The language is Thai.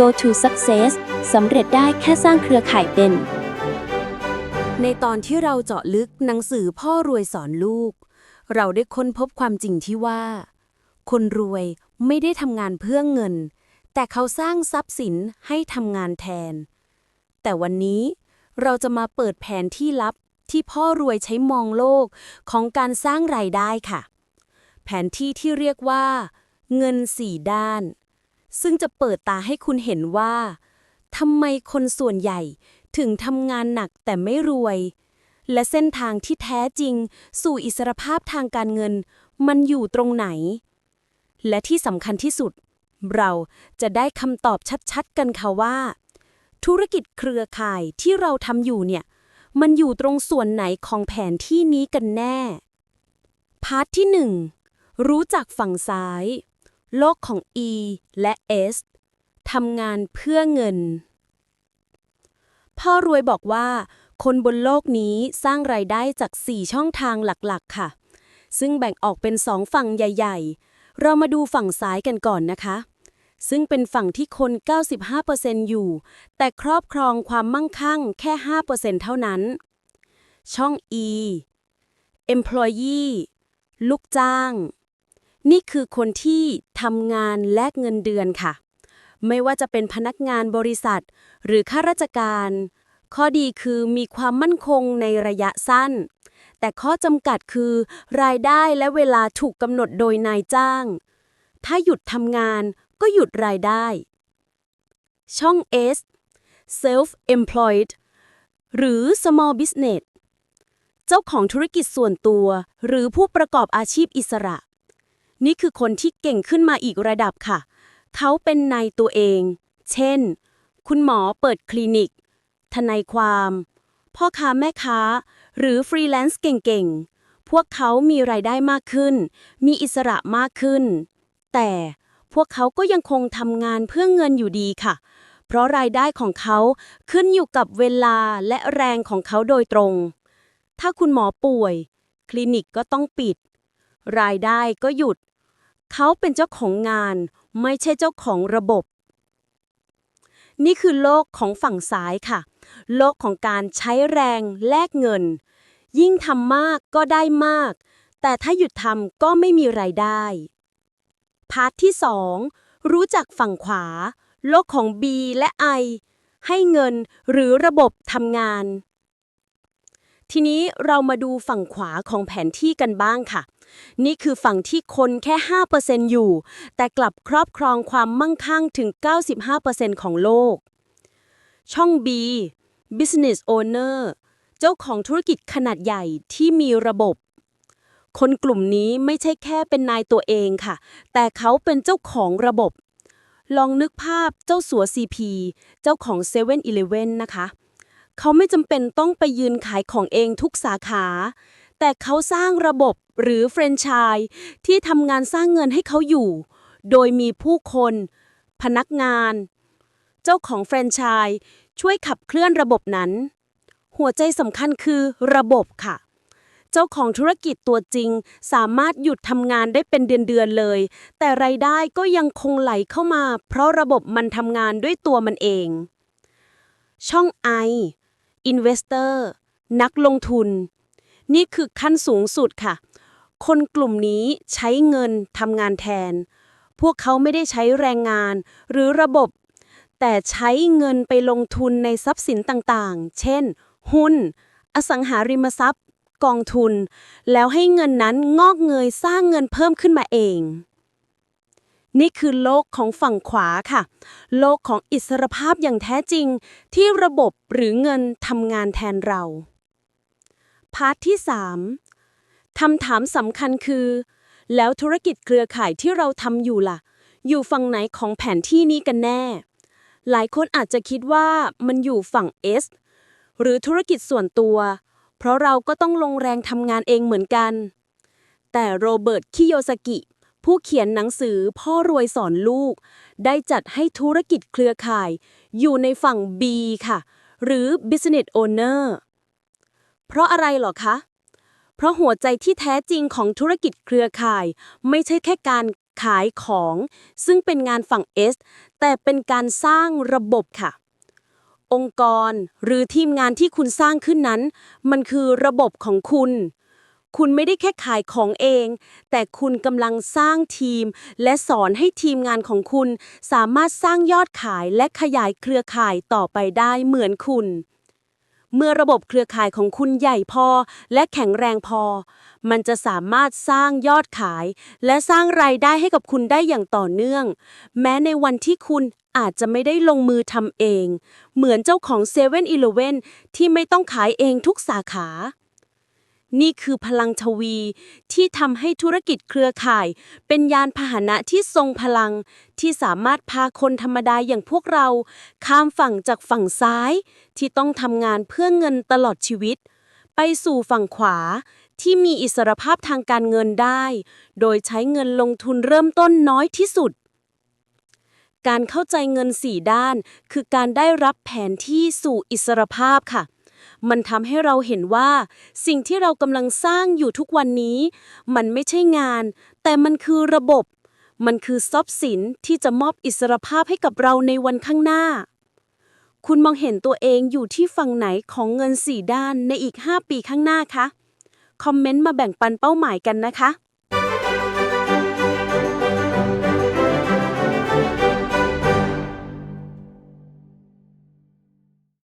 Go to Success สำเร็จได้แค่สร้างเครือข่ายเป็น ในตอนที่เราเจาะลึกหนังสือพ่อรวยสอนลูก เราได้ค้นพบความจริงที่ว่า คนรวยไม่ได้ทำงานเพื่อเงิน แต่เขาสร้างทรัพย์สินให้ทำงานแทน แต่วันนี้เราจะมาเปิดแผนที่ลับที่พ่อรวยใช้มองโลกของการสร้างรายได้ค่ะ แผนที่ที่เรียกว่า เงินสี่ด้าน ซึ่งจะเปิดตาให้คุณเห็นว่าทำไมคนส่วนใหญ่ถึงทำงานหนักแต่ไม่รวย และเส้นทางที่แท้จริง สู่อิสรภาพทางการเงิน มันอยู่ตรงไหน และที่สำคัญที่สุด เราจะได้คำตอบชัดๆกันค่ะว่า ธุรกิจเครือข่ายที่เราทำอยู่เนี่ย มันอยู่ตรงส่วนไหนของแผนที่นี้กันแน่ พาร์ทที่ 1 รู้จักฝั่งซ้าย โลกของ E และ S ทำงานเพื่อเงิน พ่อรวยบอกว่า คนบนโลกนี้สร้างรายได้จาก 4 ช่องทางหลักๆ ค่ะ ซึ่งแบ่งออกเป็น2ฝั่งใหญ่ ๆ เรามาดูฝั่งซ้ายกันก่อนนะคะ ซึ่งเป็นฝั่งที่คน 95%อยู่ แต่ครอบครองความมั่งคั่งแค่ 5%เท่านั้น ช่อง E employee ลูกจ้าง นี่คือคนที่ทำงานแลกเงินเดือนค่ะ ไม่ว่าจะเป็นพนักงานบริษัท หรือข้าราชการ ข้อดีคือมีความมั่นคงในระยะสั้น แต่ข้อจำกัดคือ รายได้และเวลาถูกกำหนดโดยนายจ้าง ถ้าหยุดทำงานก็หยุดรายได้ ช่อง S self employed หรือ small business เจ้าของธุรกิจส่วนตัว หรือผู้ประกอบอาชีพอิสระ นี่คือคนที่เก่งขึ้นมาอีกระดับค่ะ เขาเป็นนายตัวเอง เช่น คุณหมอเปิดคลินิก ทนายความ พ่อค้าแม่ค้า หรือฟรีแลนซ์เก่งๆ พวกเขามีรายได้มากขึ้น มีอิสระมากขึ้น แต่พวกเขาก็ยังคงทำงานเพื่อเงินอยู่ดีค่ะ เพราะรายได้ของเขาขึ้นอยู่กับเวลาและแรงของเขาโดยตรง ถ้าคุณหมอป่วย คลินิกก็ต้องปิด รายได้ก็หยุด เขาเป็นเจ้าของงาน ไม่ใช่เจ้าของระบบ นี่คือโลกของฝั่งซ้ายค่ะ โลกของการใช้แรงแลกเงิน ยิ่งทำมากก็ได้มาก แต่ถ้าหยุดทำก็ไม่มีรายได้ พาร์ทที่ 2 รู้จักฝั่งขวา โลกของ B และ I ให้เงินหรือระบบทำงาน ทีนี้เรามาดูฝั่งขวาของแผนที่กันบ้างค่ะ นี่คือฝั่งที่คนแค่ 5%อยู่ แต่กลับครอบครองความมั่งคั่งถึง 95%ของโลก ช่อง B Business Owner เจ้าของธุรกิจขนาดใหญ่ที่มีระบบ คนกลุ่มนี้ไม่ใช่แค่เป็นนายตัวเองค่ะ แต่เขาเป็นเจ้าของระบบ ลองนึกภาพเจ้าสัว CP เจ้าของ7 e เ e ่ e อนะคะ เขาไม่จำเป็นต้องไปยืนขายของเองทุกสาขา แต่เขาสร้างระบบหรือแฟรนไชส์ที่ทำงานสร้างเงินให้เขาอยู่ โดยมีผู้คน พนักงาน เจ้าของแฟรนไชส์ช่วยขับเคลื่อนระบบนั้น หัวใจสำคัญคือระบบค่ะ เจ้าของธุรกิจตัวจริงสามารถหยุดทำงานได้เป็นเดือนๆเลย แต่รายได้ก็ยังคงไหลเข้ามา เพราะระบบมันทำงานด้วยตัวมันเอง ช่องไอ I Investor นักลงทุน นี่คือขั้นสูงสุดค่ะ คนกลุ่มนี้ใช้เงินทำงานแทน พวกเขาไม่ได้ใช้แรงงานหรือระบบ แต่ใช้เงินไปลงทุนในทรัพย์สินต่างๆ เช่น หุ้น อสังหาริมทรัพย์ กองทุน แล้วให้เงินนั้นงอกเงยสร้างเงินเพิ่มขึ้นมาเอง นี่คือโลกของฝั่งขวาค่ะ โลกของอิสรภาพอย่างแท้จริง ที่ระบบหรือเงินทำงานแทนเรา พาร์ทที่ 3คำถามสำคัญคือ แล้วธุรกิจเครือข่ายที่เราทำอยู่ล่ะ อยู่ฝั่งไหนของแผนที่นี้กันแน่ หลายคนอาจจะคิดว่ามันอยู่ฝั่ง S หรือธุรกิจส่วนตัว เพราะเราก็ต้องลงแรงทำงานเองเหมือนกัน แต่โรเบิร์ต คิโยสกิ ผู้เขียนหนังสือพ่อรวยสอนลูก ได้จัดให้ธุรกิจเครือข่าย อยู่ในฝั่ง B ค่ะ หรือ Business Owner เพราะอะไรหรอคะ เพราะหัวใจที่แท้จริงของธุรกิจเครือข่าย ไม่ใช่แค่การขายของ ซึ่งเป็นงานฝั่ง S แต่เป็นการสร้างระบบค่ะ องค์กรหรือทีมงานที่คุณสร้างขึ้นนั้น มันคือระบบของคุณ คุณไม่ได้แค่ขายของเอง แต่คุณกำลังสร้างทีม และสอนให้ทีมงานของคุณ สามารถสร้างยอดขายและขยายเครือข่ายต่อไปได้เหมือนคุณ เมื่อระบบเครือข่ายของคุณใหญ่พอ และแข็งแรงพอ มันจะสามารถสร้างยอดขาย และสร้างรายได้ให้กับคุณได้อย่างต่อเนื่อง แม้ในวันที่คุณอาจจะไม่ได้ลงมือทำเอง เหมือนเจ้าของ7 e เ e ่ e อที่ไม่ต้องขายเองทุกสาขา นี่คือพลังทวีที่ทำให้ธุรกิจเครือข่าย เป็นยานพาหนะที่ทรงพลัง ที่สามารถพาคนธรรมดาอย่างพวกเรา ข้ามฝั่งจากฝั่งซ้าย ที่ต้องทำงานเพื่อเงินตลอดชีวิต ไปสู่ฝั่งขวาที่มีอิสรภาพทางการเงินได้ โดยใช้เงินลงทุนเริ่มต้นน้อยที่สุด การเข้าใจเงินสี่ด้าน คือการได้รับแผนที่สู่อิสรภาพค่ะ มันทำให้เราเห็นว่า สิ่งที่เรากำลังสร้างอยู่ทุกวันนี้ มันไม่ใช่งาน แต่มันคือระบบ มันคือทรัพย์สินที่จะมอบอิสรภาพให้กับเราในวันข้างหน้า คุณมองเห็นตัวเองอยู่ที่ฝั่งไหนของเงินสี่ด้านในอีก 5 ปีข้างหน้าคะ คอมเมนต์มาแบ่งปันเป้าหมายกันนะคะ